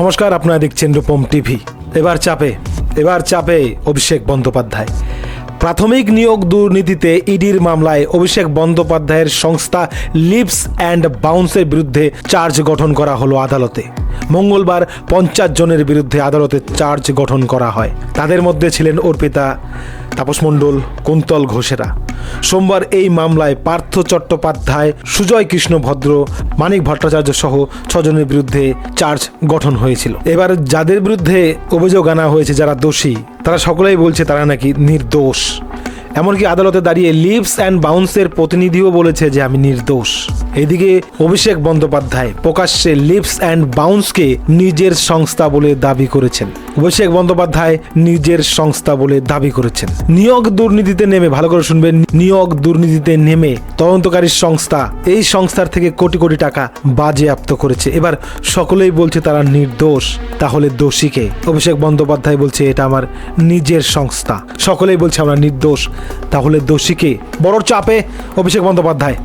নমস্কার, আপনারা দেখছেন রূপম টিভি। এবার চাপে এবার চাপে অভিষেক বন্দ্যোপাধ্যায়। প্রাথমিক নিয়োগ দুর্নীতিতে ইডির মামলায় অভিষেক বন্দ্যোপাধ্যায়ের সংস্থা লিপস অ্যান্ড বাউন্সের বিরুদ্ধে চার্জ গঠন করা হলো আদালতে। মঙ্গলবার পঞ্চাশ জনের বিরুদ্ধে আদালতে চার্জ গঠন করা হয়। তাদের মধ্যে ছিলেন অর্পিতা তাপস মণ্ডল, কুন্তল ঘোষেরা। সোমবার এই মামলায় পার্থ চট্টোপাধ্যায়, সুজয় কৃষ্ণ ভদ্র, মানিক ভট্টাচার্য সহ ছজনের বিরুদ্ধে চার্জ গঠন হয়েছিল। এবার যাদের বিরুদ্ধে অভিযোগ আনা হয়েছে যারা দোষী, তারা সকলেই বলছে তারা নাকি নির্দোষ। এমনকি আদালতে দাঁড়িয়ে লিভস অ্যান্ড বাউন্সের প্রতিনিধিও বলেছে যে আমি নির্দোষ। এদিকে অভিষেক বন্দ্যোপাধ্যায় প্রকাশ্যে লিভস অ্যান্ড বাউন্সকে নিজের সংস্থা বলে দাবি করেছেন। অভিষেক বন্দ্যোপাধ্যায় নিজের সংস্থা বলে দাবি করেছেন। নিয়োগ দুর্নীতিতে নেমে, ভালো করে শুনবেন, নিয়োগ দুর্নীতিতে নেমে তদন্তকারী সংস্থা এই সংস্থার থেকে কোটি কোটি টাকা বাজেয়াপ্ত করেছে। এবার সকলেই বলছে তারা নির্দোষ, তাহলে দোষীকে অভিষেক বন্দ্যোপাধ্যায় বলছে, এটা আমার নিজের সংস্থা। সকলেই বলছে, আমরা নির্দোষ, তাহলে দোষীকে বড় চাপে অভিষেক বন্দ্যোপাধ্যায়